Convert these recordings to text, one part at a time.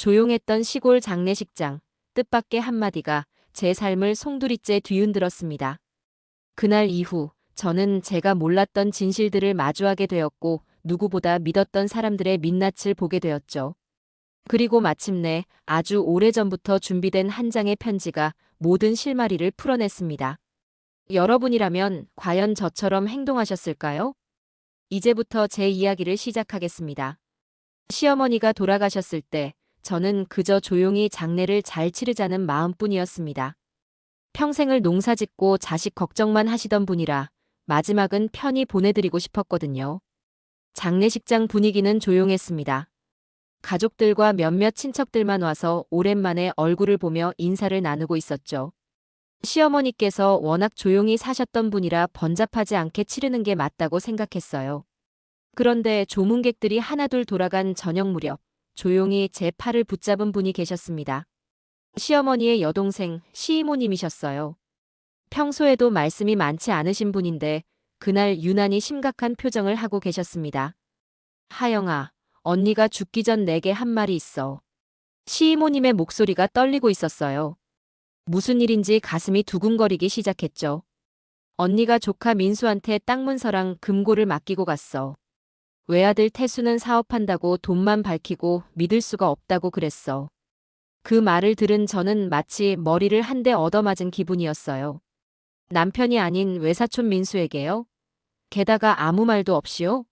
조용했던 시골 장례식장, 뜻밖의 한마디가 제 삶을 송두리째 뒤흔들었습니다. 그날 이후 저는 제가 몰랐던 진실들을 마주하게 되었고 누구보다 믿었던 사람들의 민낯을 보게 되었죠. 그리고 마침내 아주 오래전부터 준비된 한 장의 편지가 모든 실마리를 풀어냈습니다. 여러분이라면 과연 저처럼 행동하셨을까요? 이제부터 제 이야기를 시작하겠습니다. 시어머니가 돌아가셨을 때 저는 그저 조용히 장례를 잘 치르자는 마음뿐이었습니다. 평생을 농사짓고 자식 걱정만 하시던 분이라 마지막은 편히 보내드리고 싶었거든요. 장례식장 분위기는 조용했습니다. 가족들과 몇몇 친척들만 와서 오랜만에 얼굴을 보며 인사를 나누고 있었죠. 시어머니께서 워낙 조용히 사셨던 분이라 번잡하지 않게 치르는 게 맞다고 생각했어요. 그런데 조문객들이 하나둘 돌아간 저녁 무렵 조용히 제 팔을 붙잡은 분이 계셨습니다. 시어머니의 여동생 시이모님이셨어요. 평소에도 말씀이 많지 않으신 분인데 그날 유난히 심각한 표정을 하고 계셨습니다. 하영아, 언니가 죽기 전 내게 한 말이 있어. 시이모님의 목소리가 떨리고 있었어요. 무슨 일인지 가슴이 두근거리기 시작했죠. 언니가 조카 민수한테 땅 문서랑 금고를 맡기고 갔어. 외아들 태수는 사업한다고 돈만 밝히고 믿을 수가 없다고 그랬어. 그 말을 들은 저는 마치 머리를 한 대 얻어맞은 기분이었어요. 남편이 아닌 외사촌 민수에게요? 게다가 아무 말도 없이요?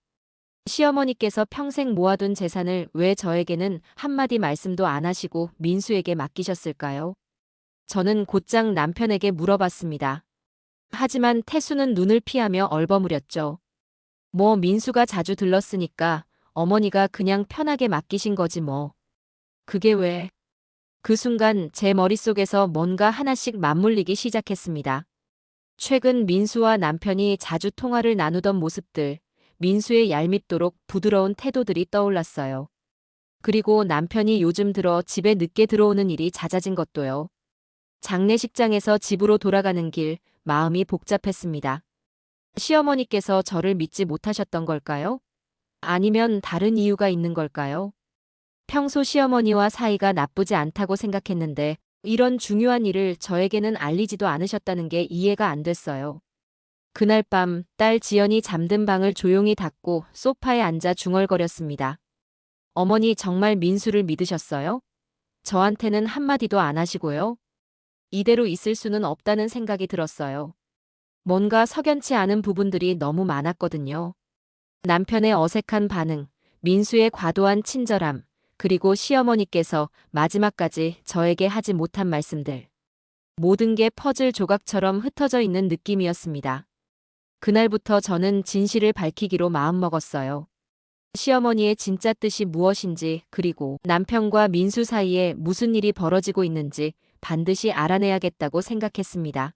시어머니께서 평생 모아둔 재산을 왜 저에게는 한마디 말씀도 안 하시고 민수에게 맡기셨을까요? 저는 곧장 남편에게 물어봤습니다. 하지만 태수는 눈을 피하며 얼버무렸죠. 뭐 민수가 자주 들렀으니까 어머니가 그냥 편하게 맡기신 거지 뭐. 그게 왜? 그 순간 제 머릿속에서 뭔가 하나씩 맞물리기 시작했습니다. 최근 민수와 남편이 자주 통화를 나누던 모습들, 민수의 얄밉도록 부드러운 태도들이 떠올랐어요. 그리고 남편이 요즘 들어 집에 늦게 들어오는 일이 잦아진 것도요. 장례식장에서 집으로 돌아가는 길, 마음이 복잡했습니다. 시어머니께서 저를 믿지 못하셨던 걸까요? 아니면 다른 이유가 있는 걸까요? 평소 시어머니와 사이가 나쁘지 않다고 생각했는데 이런 중요한 일을 저에게는 알리지도 않으셨다는 게 이해가 안 됐어요. 그날 밤 딸 지연이 잠든 방을 조용히 닫고 소파에 앉아 중얼거렸습니다. 어머니 정말 민수를 믿으셨어요? 저한테는 한마디도 안 하시고요. 이대로 있을 수는 없다는 생각이 들었어요. 뭔가 석연치 않은 부분들이 너무 많았거든요. 남편의 어색한 반응, 민수의 과도한 친절함, 그리고 시어머니께서 마지막까지 저에게 하지 못한 말씀들. 모든 게 퍼즐 조각처럼 흩어져 있는 느낌이었습니다. 그날부터 저는 진실을 밝히기로 마음먹었어요. 시어머니의 진짜 뜻이 무엇인지, 그리고 남편과 민수 사이에 무슨 일이 벌어지고 있는지 반드시 알아내야겠다고 생각했습니다.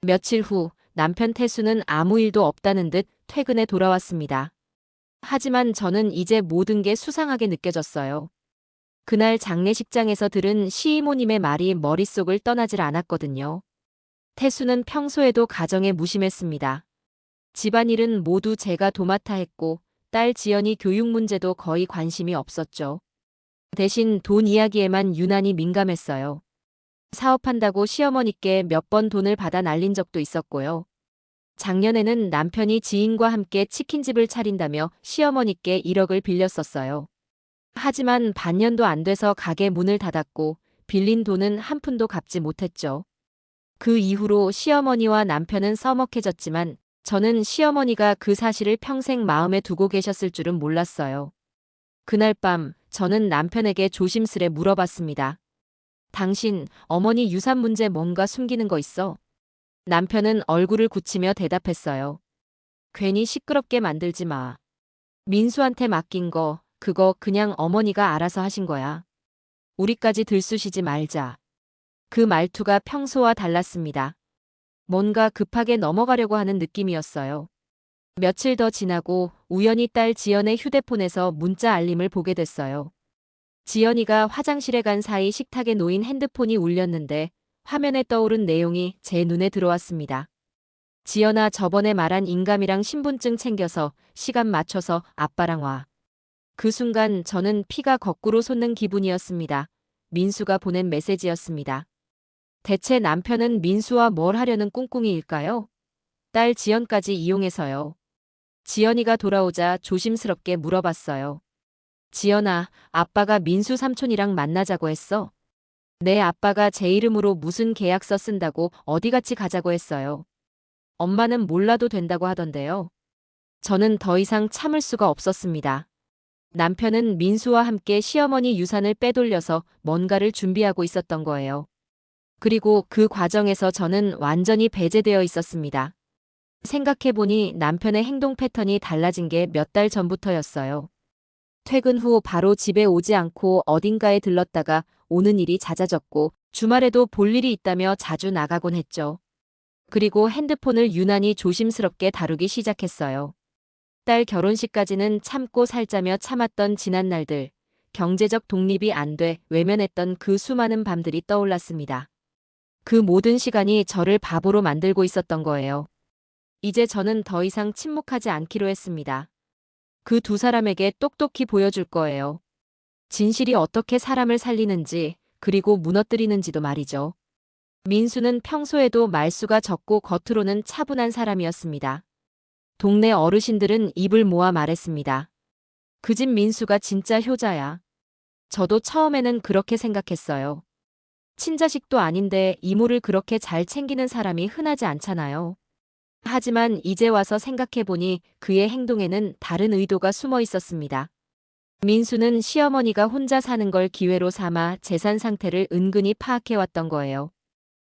며칠 후 남편 태수는 아무 일도 없다는 듯 퇴근에 돌아왔습니다. 하지만 저는 이제 모든 게 수상하게 느껴졌어요. 그날 장례식장에서 들은 시이모님의 말이 머릿속을 떠나질 않았거든요. 태수는 평소에도 가정에 무심했습니다. 집안일은 모두 제가 도맡아 했고 딸 지연이 교육 문제도 거의 관심이 없었죠. 대신 돈 이야기에만 유난히 민감했어요. 사업한다고 시어머니께 몇 번 돈을 받아 날린 적도 있었고요. 작년에는 남편이 지인과 함께 치킨집을 차린다며 시어머니께 1억을 빌렸었어요. 하지만 반년도 안 돼서 가게 문을 닫았고 빌린 돈은 한 푼도 갚지 못했죠. 그 이후로 시어머니와 남편은 서먹해졌지만 저는 시어머니가 그 사실을 평생 마음에 두고 계셨을 줄은 몰랐어요. 그날 밤 저는 남편에게 조심스레 물어봤습니다. 당신 어머니 유산 문제 뭔가 숨기는 거 있어? 남편은 얼굴을 굳히며 대답했어요. 괜히 시끄럽게 만들지 마. 민수한테 맡긴 거, 그거 그냥 어머니가 알아서 하신 거야. 우리까지 들쑤시지 말자. 그 말투가 평소와 달랐습니다. 뭔가 급하게 넘어가려고 하는 느낌이었어요. 며칠 더 지나고 우연히 딸 지연의 휴대폰에서 문자 알림을 보게 됐어요. 지연이가 화장실에 간 사이 식탁에 놓인 핸드폰이 울렸는데 화면에 떠오른 내용이 제 눈에 들어왔습니다. 지연아 저번에 말한 인감이랑 신분증 챙겨서 시간 맞춰서 아빠랑 와. 그 순간 저는 피가 거꾸로 솟는 기분이었습니다. 민수가 보낸 메시지였습니다. 대체 남편은 민수와 뭘 하려는 꿍꿍이일까요? 딸 지연까지 이용해서요. 지연이가 돌아오자 조심스럽게 물어봤어요. 지연아, 아빠가 민수 삼촌이랑 만나자고 했어. 내 아빠가 제 이름으로 무슨 계약서 쓴다고 어디 같이 가자고 했어요. 엄마는 몰라도 된다고 하던데요. 저는 더 이상 참을 수가 없었습니다. 남편은 민수와 함께 시어머니 유산을 빼돌려서 뭔가를 준비하고 있었던 거예요. 그리고 그 과정에서 저는 완전히 배제되어 있었습니다. 생각해보니 남편의 행동 패턴이 달라진 게 몇 달 전부터였어요. 퇴근 후 바로 집에 오지 않고 어딘가에 들렀다가 오는 일이 잦아졌고 주말에도 볼 일이 있다며 자주 나가곤 했죠. 그리고 핸드폰을 유난히 조심스럽게 다루기 시작했어요. 딸 결혼식까지는 참고 살자며 참았던 지난 날들, 경제적 독립이 안 돼 외면했던 그 수많은 밤들이 떠올랐습니다. 그 모든 시간이 저를 바보로 만들고 있었던 거예요. 이제 저는 더 이상 침묵하지 않기로 했습니다. 그 두 사람에게 똑똑히 보여줄 거예요. 진실이 어떻게 사람을 살리는지, 그리고 무너뜨리는지도 말이죠. 민수는 평소에도 말수가 적고 겉으로는 차분한 사람이었습니다. 동네 어르신들은 입을 모아 말했습니다. 그 집 민수가 진짜 효자야. 저도 처음에는 그렇게 생각했어요. 친자식도 아닌데 이모를 그렇게 잘 챙기는 사람이 흔하지 않잖아요. 하지만 이제 와서 생각해보니 그의 행동에는 다른 의도가 숨어 있었습니다. 민수는 시어머니가 혼자 사는 걸 기회로 삼아 재산 상태를 은근히 파악해왔던 거예요.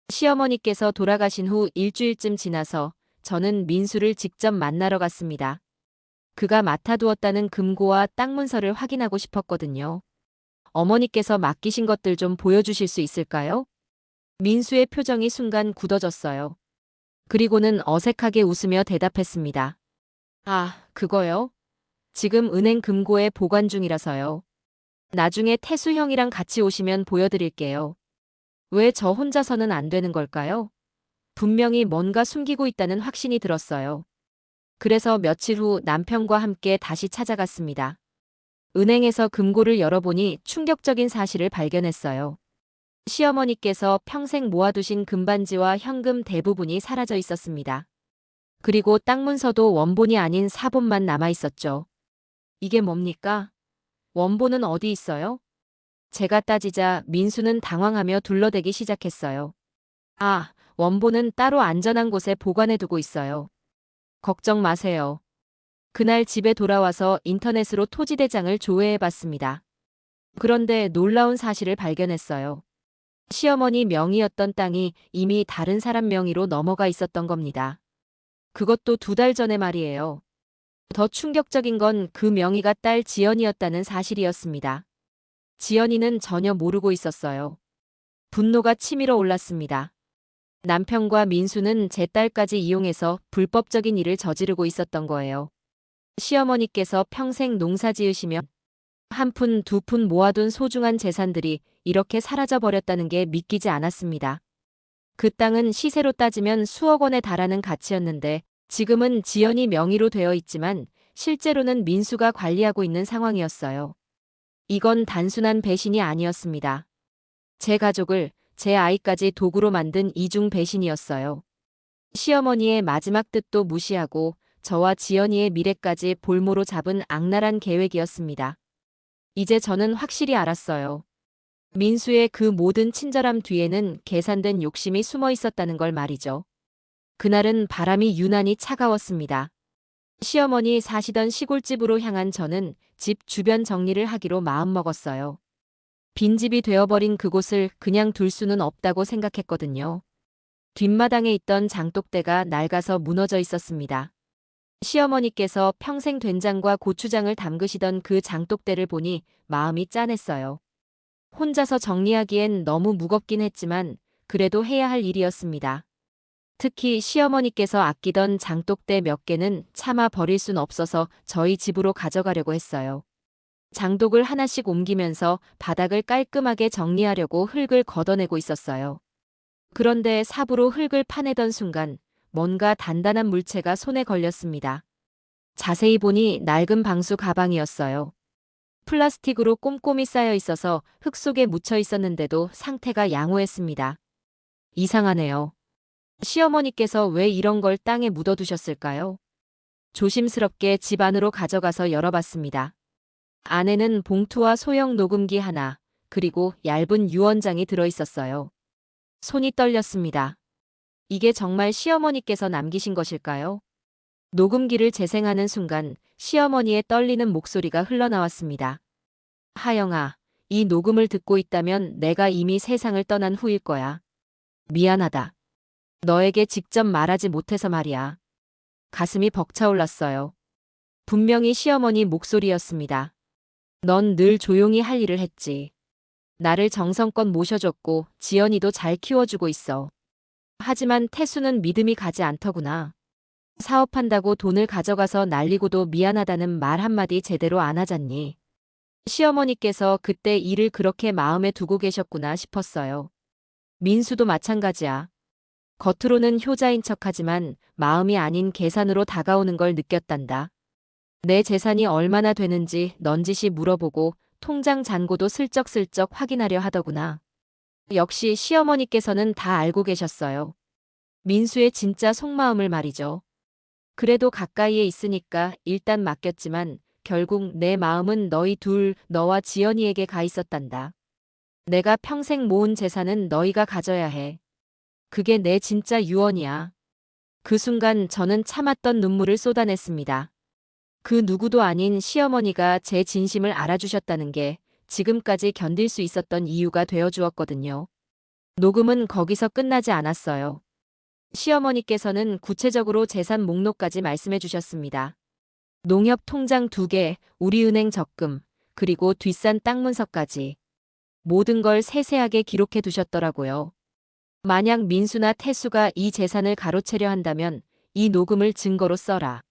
시어머니께서 돌아가신 후 일주일쯤 지나서 저는 민수를 직접 만나러 갔습니다. 그가 맡아두었다는 금고와 땅 문서를 확인하고 싶었거든요. 어머니께서 맡기신 것들 좀 보여주실 수 있을까요? 민수의 표정이 순간 굳어졌어요. 그리고는 어색하게 웃으며 대답했습니다. 아, 그거요? 지금 은행 금고에 보관 중이라서요. 나중에 태수 형이랑 같이 오시면 보여드릴게요. 왜 저 혼자서는 안 되는 걸까요? 분명히 뭔가 숨기고 있다는 확신이 들었어요. 그래서 며칠 후 남편과 함께 다시 찾아갔습니다. 은행에서 금고를 열어보니 충격적인 사실을 발견했어요. 시어머니께서 평생 모아두신 금반지와 현금 대부분이 사라져 있었습니다. 그리고 땅 문서도 원본이 아닌 사본만 남아 있었죠. 이게 뭡니까? 원본은 어디 있어요? 제가 따지자 민수는 당황하며 둘러대기 시작했어요. 아, 원본은 따로 안전한 곳에 보관해두고 있어요. 걱정 마세요. 그날 집에 돌아와서 인터넷으로 토지대장을 조회해봤습니다. 그런데 놀라운 사실을 발견했어요. 시어머니 명의였던 땅이 이미 다른 사람 명의로 넘어가 있었던 겁니다. 그것도 두 달 전에 말이에요. 더 충격적인 건 그 명의가 딸 지연이었다는 사실이었습니다. 지연이는 전혀 모르고 있었어요. 분노가 치밀어 올랐습니다. 남편과 민수는 제 딸까지 이용해서 불법적인 일을 저지르고 있었던 거예요. 시어머니께서 평생 농사 지으시며 한 푼, 두 푼 모아둔 소중한 재산들이 이렇게 사라져 버렸다는 게 믿기지 않았습니다. 그 땅은 시세로 따지면 수억 원에 달하는 가치였는데 지금은 지연이 명의로 되어 있지만 실제로는 민수가 관리하고 있는 상황이었어요. 이건 단순한 배신이 아니었습니다. 제 가족을, 제 아이까지 도구로 만든 이중 배신이었어요. 시어머니의 마지막 뜻도 무시하고 저와 지연이의 미래까지 볼모로 잡은 악랄한 계획이었습니다. 이제 저는 확실히 알았어요. 민수의 그 모든 친절함 뒤에는 계산된 욕심이 숨어 있었다는 걸 말이죠. 그날은 바람이 유난히 차가웠습니다. 시어머니 사시던 시골집으로 향한 저는 집 주변 정리를 하기로 마음먹었어요. 빈집이 되어버린 그곳을 그냥 둘 수는 없다고 생각했거든요. 뒷마당에 있던 장독대가 낡아서 무너져 있었습니다. 시어머니께서 평생 된장과 고추장을 담그시던 그 장독대를 보니 마음이 짠했어요. 혼자서 정리하기엔 너무 무겁긴 했지만 그래도 해야 할 일이었습니다. 특히 시어머니께서 아끼던 장독대 몇 개는 차마 버릴 순 없어서 저희 집으로 가져가려고 했어요. 장독을 하나씩 옮기면서 바닥을 깔끔하게 정리하려고 흙을 걷어내고 있었어요. 그런데 삽으로 흙을 파내던 순간 뭔가 단단한 물체가 손에 걸렸습니다. 자세히 보니 낡은 방수 가방이었어요. 플라스틱으로 꼼꼼히 쌓여 있어서 흙 속에 묻혀 있었는데도 상태가 양호했습니다. 이상하네요. 시어머니께서 왜 이런 걸 땅에 묻어두셨을까요? 조심스럽게 집 안으로 가져가서 열어봤습니다. 안에는 봉투와 소형 녹음기 하나, 그리고 얇은 유언장이 들어있었어요. 손이 떨렸습니다. 이게 정말 시어머니께서 남기신 것일까요? 녹음기를 재생하는 순간 시어머니의 떨리는 목소리가 흘러나왔습니다. 하영아, 이 녹음을 듣고 있다면 내가 이미 세상을 떠난 후일 거야. 미안하다. 너에게 직접 말하지 못해서 말이야. 가슴이 벅차올랐어요. 분명히 시어머니 목소리였습니다. 넌 늘 조용히 할 일을 했지. 나를 정성껏 모셔줬고 지연이도 잘 키워주고 있어. 하지만 태수는 믿음이 가지 않더구나. 사업한다고 돈을 가져가서 날리고도 미안하다는 말 한마디 제대로 안 하잖니. 시어머니께서 그때 일을 그렇게 마음에 두고 계셨구나 싶었어요. 민수도 마찬가지야. 겉으로는 효자인 척하지만 마음이 아닌 계산으로 다가오는 걸 느꼈단다. 내 재산이 얼마나 되는지 넌지시 물어보고 통장 잔고도 슬쩍슬쩍 확인하려 하더구나. 역시 시어머니께서는 다 알고 계셨어요. 민수의 진짜 속마음을 말이죠. 그래도 가까이에 있으니까 일단 맡겼지만 결국 내 마음은 너희 둘, 너와 지연이에게 가 있었단다. 내가 평생 모은 재산은 너희가 가져야 해. 그게 내 진짜 유언이야. 그 순간 저는 참았던 눈물을 쏟아냈습니다. 그 누구도 아닌 시어머니가 제 진심을 알아주셨다는 게 지금까지 견딜 수 있었던 이유가 되어 주었거든요. 녹음은 거기서 끝나지 않았어요. 시어머니께서는 구체적으로 재산 목록까지 말씀해 주셨습니다. 농협 통장 2개, 우리은행 적금, 그리고 뒷산 땅 문서까지. 모든 걸 세세하게 기록해 두셨더라고요. 만약 민수나 태수가 이 재산을 가로채려 한다면 이 녹음을 증거로 써라.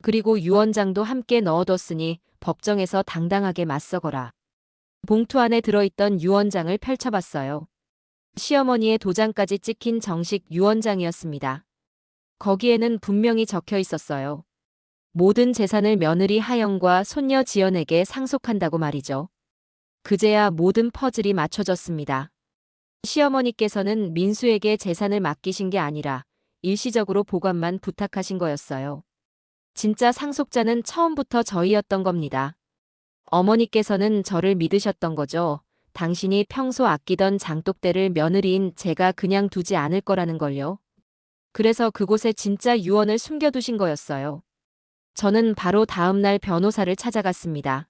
그리고 유언장도 함께 넣어뒀으니 법정에서 당당하게 맞서거라. 봉투 안에 들어있던 유언장을 펼쳐봤어요. 시어머니의 도장까지 찍힌 정식 유언장이었습니다. 거기에는 분명히 적혀 있었어요. 모든 재산을 며느리 하영과 손녀 지연에게 상속한다고 말이죠. 그제야 모든 퍼즐이 맞춰졌습니다. 시어머니께서는 민수에게 재산을 맡기신 게 아니라 일시적으로 보관만 부탁하신 거였어요. 진짜 상속자는 처음부터 저희였던 겁니다. 어머니께서는 저를 믿으셨던 거죠. 당신이 평소 아끼던 장독대를 며느리인 제가 그냥 두지 않을 거라는 걸요. 그래서 그곳에 진짜 유언을 숨겨두신 거였어요. 저는 바로 다음날 변호사를 찾아갔습니다.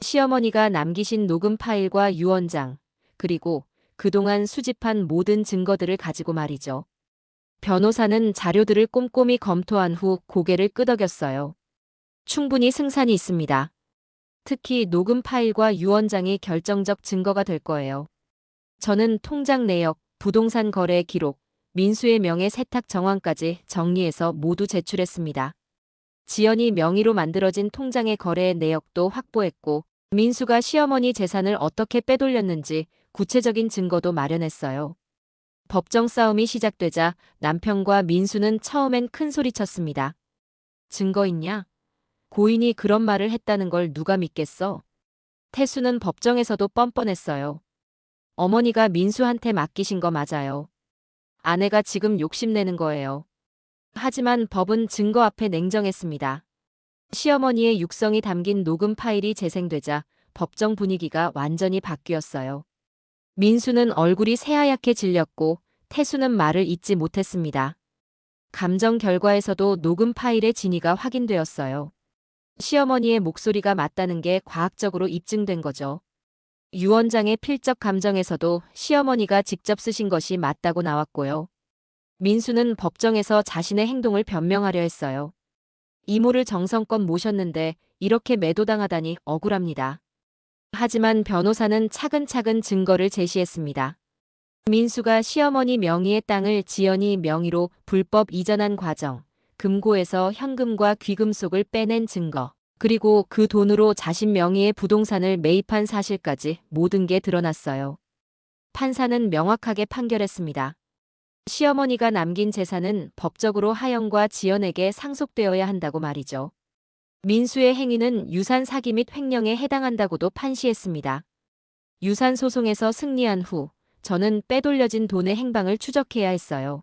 시어머니가 남기신 녹음 파일과 유언장, 그리고 그동안 수집한 모든 증거들을 가지고 말이죠. 변호사는 자료들을 꼼꼼히 검토한 후 고개를 끄덕였어요. 충분히 승산이 있습니다. 특히 녹음 파일과 유언장이 결정적 증거가 될 거예요. 저는 통장 내역, 부동산 거래 기록, 민수의 명의 세탁 정황까지 정리해서 모두 제출했습니다. 지연이 명의로 만들어진 통장의 거래 내역도 확보했고 민수가 시어머니 재산을 어떻게 빼돌렸는지 구체적인 증거도 마련했어요. 법정 싸움이 시작되자 남편과 민수는 처음엔 큰 소리쳤습니다. 증거 있냐? 고인이 그런 말을 했다는 걸 누가 믿겠어? 태수는 법정에서도 뻔뻔했어요. 어머니가 민수한테 맡기신 거 맞아요. 아내가 지금 욕심내는 거예요. 하지만 법은 증거 앞에 냉정했습니다. 시어머니의 육성이 담긴 녹음 파일이 재생되자 법정 분위기가 완전히 바뀌었어요. 민수는 얼굴이 새하얗게 질렸고 태수는 말을 잇지 못했습니다. 감정 결과에서도 녹음 파일의 진위가 확인되었어요. 시어머니의 목소리가 맞다는 게 과학적으로 입증된 거죠. 유언장의 필적 감정에서도 시어머니가 직접 쓰신 것이 맞다고 나왔고요. 민수는 법정에서 자신의 행동을 변명하려 했어요. 이모를 정성껏 모셨는데 이렇게 매도당하다니 억울합니다. 하지만 변호사는 차근차근 증거를 제시했습니다. 민수가 시어머니 명의의 땅을 지연이 명의로 불법 이전한 과정, 금고에서 현금과 귀금속을 빼낸 증거, 그리고 그 돈으로 자신 명의의 부동산을 매입한 사실까지 모든 게 드러났어요. 판사는 명확하게 판결했습니다. 시어머니가 남긴 재산은 법적으로 하영과 지연에게 상속되어야 한다고 말이죠. 민수의 행위는 유산 사기 및 횡령에 해당한다고도 판시했습니다. 유산 소송에서 승리한 후 저는 빼돌려진 돈의 행방을 추적해야 했어요.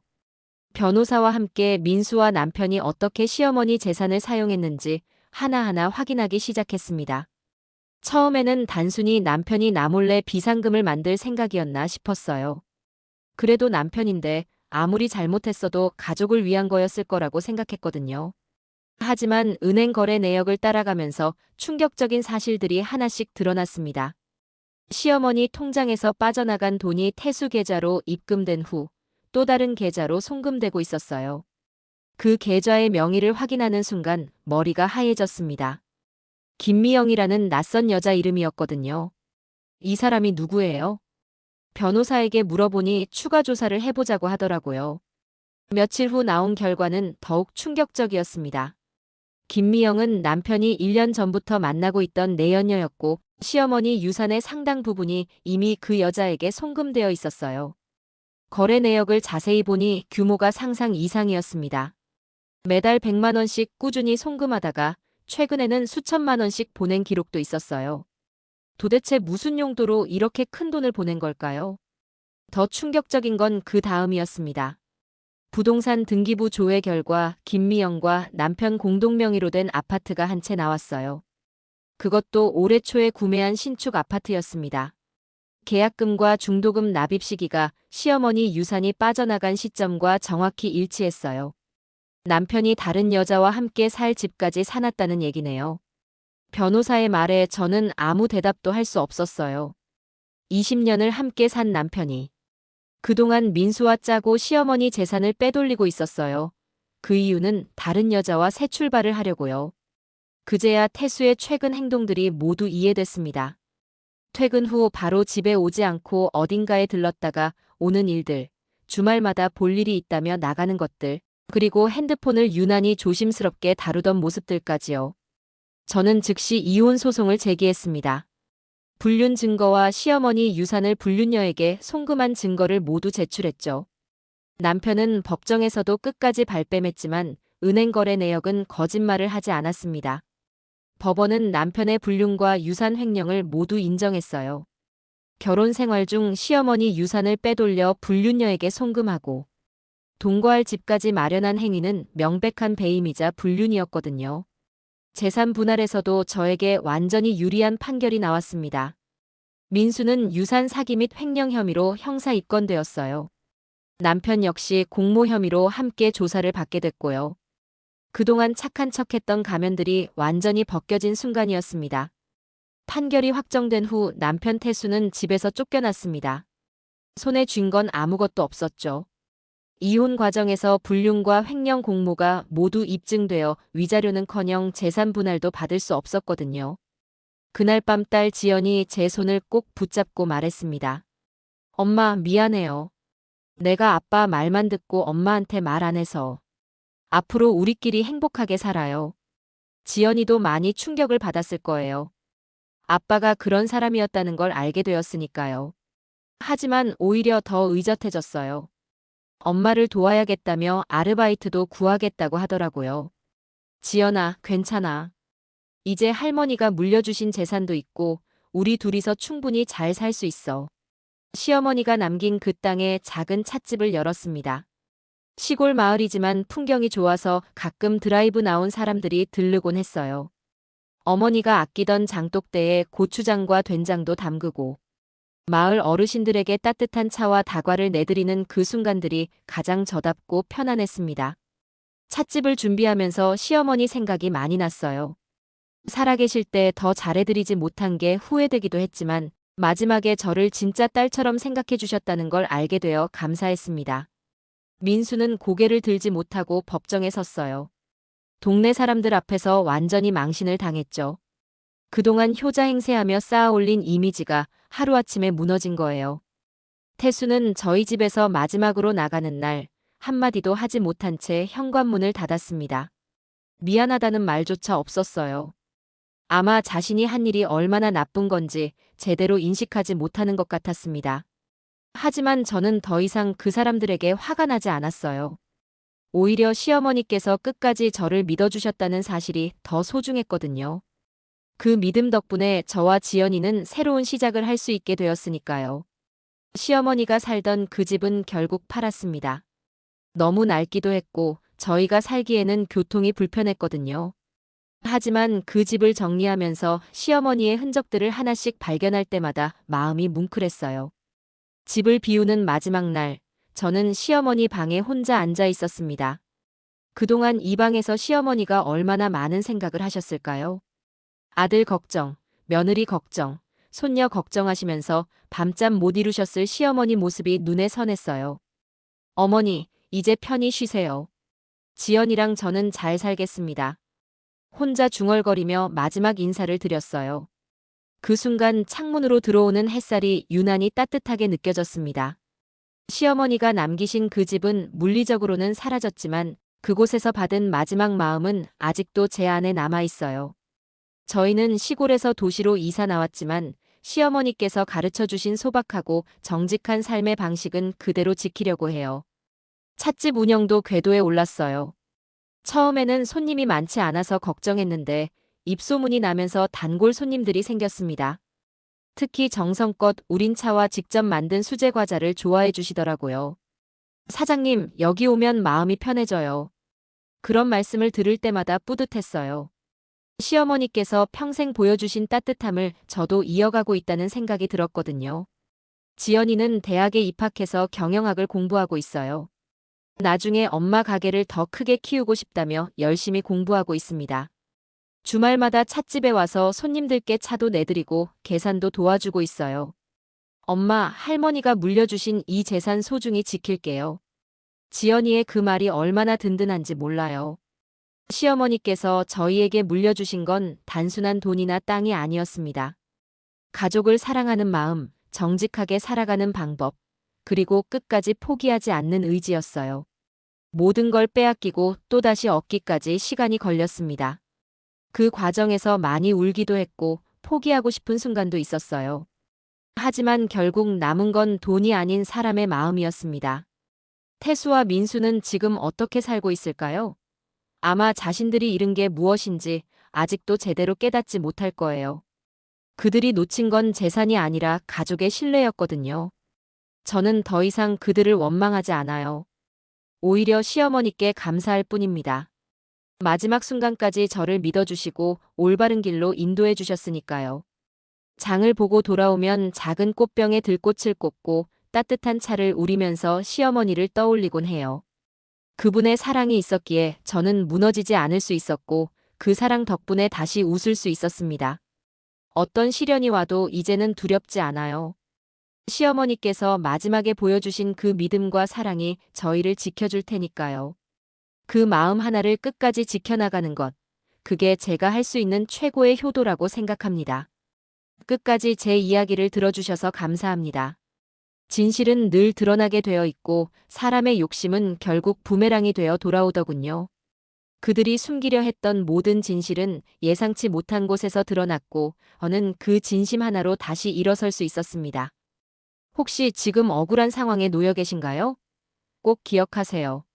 변호사와 함께 민수와 남편이 어떻게 시어머니 재산을 사용했는지 하나하나 확인하기 시작했습니다. 처음에는 단순히 남편이 나몰래 비상금을 만들 생각이었나 싶었어요. 그래도 남편인데 아무리 잘못했어도 가족을 위한 거였을 거라고 생각했거든요. 하지만 은행 거래 내역을 따라가면서 충격적인 사실들이 하나씩 드러났습니다. 시어머니 통장에서 빠져나간 돈이 태수 계좌로 입금된 후 또 다른 계좌로 송금되고 있었어요. 그 계좌의 명의를 확인하는 순간 머리가 하얘졌습니다. 김미영이라는 낯선 여자 이름이었거든요. 이 사람이 누구예요? 변호사에게 물어보니 추가 조사를 해보자고 하더라고요. 며칠 후 나온 결과는 더욱 충격적이었습니다. 김미영은 남편이 1년 전부터 만나고 있던 내연녀였고 시어머니 유산의 상당 부분이 이미 그 여자에게 송금되어 있었어요. 거래 내역을 자세히 보니 규모가 상상 이상이었습니다. 매달 100만 원씩 꾸준히 송금하다가 최근에는 수천만 원씩 보낸 기록도 있었어요. 도대체 무슨 용도로 이렇게 큰 돈을 보낸 걸까요? 더 충격적인 건 그 다음이었습니다. 부동산 등기부 조회 결과 김미영과 남편 공동 명의로 된 아파트가 한 채 나왔어요. 그것도 올해 초에 구매한 신축 아파트였습니다. 계약금과 중도금 납입 시기가 시어머니 유산이 빠져나간 시점과 정확히 일치했어요. 남편이 다른 여자와 함께 살 집까지 사놨다는 얘기네요. 변호사의 말에 저는 아무 대답도 할 수 없었어요. 20년을 함께 산 남편이 그동안 민수와 짜고 시어머니 재산을 빼돌리고 있었어요. 그 이유는 다른 여자와 새 출발을 하려고요. 그제야 태수의 최근 행동들이 모두 이해됐습니다. 퇴근 후 바로 집에 오지 않고 어딘가에 들렀다가 오는 일들, 주말마다 볼 일이 있다며 나가는 것들, 그리고 핸드폰을 유난히 조심스럽게 다루던 모습들까지요. 저는 즉시 이혼 소송을 제기했습니다. 불륜 증거와 시어머니 유산을 불륜녀에게 송금한 증거를 모두 제출했죠. 남편은 법정에서도 끝까지 발뺌했지만 은행 거래 내역은 거짓말을 하지 않았습니다. 법원은 남편의 불륜과 유산 횡령을 모두 인정했어요. 결혼 생활 중 시어머니 유산을 빼돌려 불륜녀에게 송금하고 동거할 집까지 마련한 행위는 명백한 배임이자 불륜이었거든요. 재산 분할에서도 저에게 완전히 유리한 판결이 나왔습니다. 민수는 유산 사기 및 횡령 혐의로 형사 입건되었어요. 남편 역시 공모 혐의로 함께 조사를 받게 됐고요. 그동안 착한 척했던 가면들이 완전히 벗겨진 순간이었습니다. 판결이 확정된 후 남편 태수는 집에서 쫓겨났습니다. 손에 쥔 건 아무것도 없었죠. 이혼 과정에서 불륜과 횡령 공모가 모두 입증되어 위자료는커녕 재산 분할도 받을 수 없었거든요. 그날 밤 딸 지연이 제 손을 꼭 붙잡고 말했습니다. 엄마 미안해요. 내가 아빠 말만 듣고 엄마한테 말 안 해서. 앞으로 우리끼리 행복하게 살아요. 지연이도 많이 충격을 받았을 거예요. 아빠가 그런 사람이었다는 걸 알게 되었으니까요. 하지만 오히려 더 의젓해졌어요. 엄마를 도와야겠다며 아르바이트도 구하겠다고 하더라고요. 지연아, 괜찮아. 이제 할머니가 물려주신 재산도 있고 우리 둘이서 충분히 잘 살 수 있어. 시어머니가 남긴 그 땅에 작은 찻집을 열었습니다. 시골 마을이지만 풍경이 좋아서 가끔 드라이브 나온 사람들이 들르곤 했어요. 어머니가 아끼던 장독대에 고추장과 된장도 담그고 마을 어르신들에게 따뜻한 차와 다과를 내드리는 그 순간들이 가장 저답고 편안했습니다. 찻집을 준비하면서 시어머니 생각이 많이 났어요. 살아계실 때 더 잘해드리지 못한 게 후회되기도 했지만 마지막에 저를 진짜 딸처럼 생각해 주셨다는 걸 알게 되어 감사했습니다. 민수는 고개를 들지 못하고 법정에 섰어요. 동네 사람들 앞에서 완전히 망신을 당했죠. 그동안 효자 행세하며 쌓아올린 이미지가 하루아침에 무너진 거예요. 태수는 저희 집에서 마지막으로 나가는 날 한마디도 하지 못한 채 현관문을 닫았습니다. 미안하다는 말조차 없었어요. 아마 자신이 한 일이 얼마나 나쁜 건지 제대로 인식하지 못하는 것 같았습니다. 하지만 저는 더 이상 그 사람들에게 화가 나지 않았어요. 오히려 시어머니께서 끝까지 저를 믿어주셨다는 사실이 더 소중했거든요. 그 믿음 덕분에 저와 지연이는 새로운 시작을 할 수 있게 되었으니까요. 시어머니가 살던 그 집은 결국 팔았습니다. 너무 낡기도 했고 저희가 살기에는 교통이 불편했거든요. 하지만 그 집을 정리하면서 시어머니의 흔적들을 하나씩 발견할 때마다 마음이 뭉클했어요. 집을 비우는 마지막 날, 저는 시어머니 방에 혼자 앉아 있었습니다. 그동안 이 방에서 시어머니가 얼마나 많은 생각을 하셨을까요? 아들 걱정, 며느리 걱정, 손녀 걱정하시면서 밤잠 못 이루셨을 시어머니 모습이 눈에 선했어요. 어머니, 이제 편히 쉬세요. 지연이랑 저는 잘 살겠습니다. 혼자 중얼거리며 마지막 인사를 드렸어요. 그 순간 창문으로 들어오는 햇살이 유난히 따뜻하게 느껴졌습니다. 시어머니가 남기신 그 집은 물리적으로는 사라졌지만 그곳에서 받은 마지막 마음은 아직도 제 안에 남아 있어요. 저희는 시골에서 도시로 이사 나왔지만 시어머니께서 가르쳐 주신 소박하고 정직한 삶의 방식은 그대로 지키려고 해요. 찻집 운영도 궤도에 올랐어요. 처음에는 손님이 많지 않아서 걱정했는데 입소문이 나면서 단골 손님들이 생겼습니다. 특히 정성껏 우린 차와 직접 만든 수제 과자를 좋아해 주시더라고요. 사장님, 여기 오면 마음이 편해져요. 그런 말씀을 들을 때마다 뿌듯했어요. 시어머니께서 평생 보여주신 따뜻함을 저도 이어가고 있다는 생각이 들었거든요. 지연이는 대학에 입학해서 경영학을 공부하고 있어요. 나중에 엄마 가게를 더 크게 키우고 싶다며 열심히 공부하고 있습니다. 주말마다 찻집에 와서 손님들께 차도 내드리고 계산도 도와주고 있어요. 엄마, 할머니가 물려주신 이 재산 소중히 지킬게요. 지연이의 그 말이 얼마나 든든한지 몰라요. 시어머니께서 저희에게 물려주신 건 단순한 돈이나 땅이 아니었습니다. 가족을 사랑하는 마음, 정직하게 살아가는 방법, 그리고 끝까지 포기하지 않는 의지였어요. 모든 걸 빼앗기고 또다시 얻기까지 시간이 걸렸습니다. 그 과정에서 많이 울기도 했고 포기하고 싶은 순간도 있었어요. 하지만 결국 남은 건 돈이 아닌 사람의 마음이었습니다. 태수와 민수는 지금 어떻게 살고 있을까요? 아마 자신들이 잃은 게 무엇인지 아직도 제대로 깨닫지 못할 거예요. 그들이 놓친 건 재산이 아니라 가족의 신뢰였거든요. 저는 더 이상 그들을 원망하지 않아요. 오히려 시어머니께 감사할 뿐입니다. 마지막 순간까지 저를 믿어주시고 올바른 길로 인도해 주셨으니까요. 장을 보고 돌아오면 작은 꽃병에 들꽃을 꽂고 따뜻한 차를 우리면서 시어머니를 떠올리곤 해요. 그분의 사랑이 있었기에 저는 무너지지 않을 수 있었고 그 사랑 덕분에 다시 웃을 수 있었습니다. 어떤 시련이 와도 이제는 두렵지 않아요. 시어머니께서 마지막에 보여주신 그 믿음과 사랑이 저희를 지켜줄 테니까요. 그 마음 하나를 끝까지 지켜나가는 것, 그게 제가 할 수 있는 최고의 효도라고 생각합니다. 끝까지 제 이야기를 들어주셔서 감사합니다. 진실은 늘 드러나게 되어 있고 사람의 욕심은 결국 부메랑이 되어 돌아오더군요. 그들이 숨기려 했던 모든 진실은 예상치 못한 곳에서 드러났고 어는 그 진심 하나로 다시 일어설 수 있었습니다. 혹시 지금 억울한 상황에 놓여 계신가요? 꼭 기억하세요.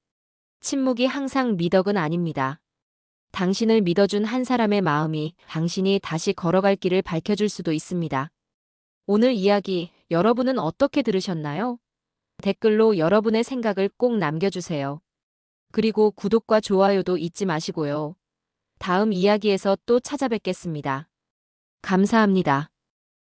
침묵이 항상 미덕은 아닙니다. 당신을 믿어준 한 사람의 마음이 당신이 다시 걸어갈 길을 밝혀줄 수도 있습니다. 오늘 이야기 여러분은 어떻게 들으셨나요? 댓글로 여러분의 생각을 꼭 남겨주세요. 그리고 구독과 좋아요도 잊지 마시고요. 다음 이야기에서 또 찾아뵙겠습니다. 감사합니다.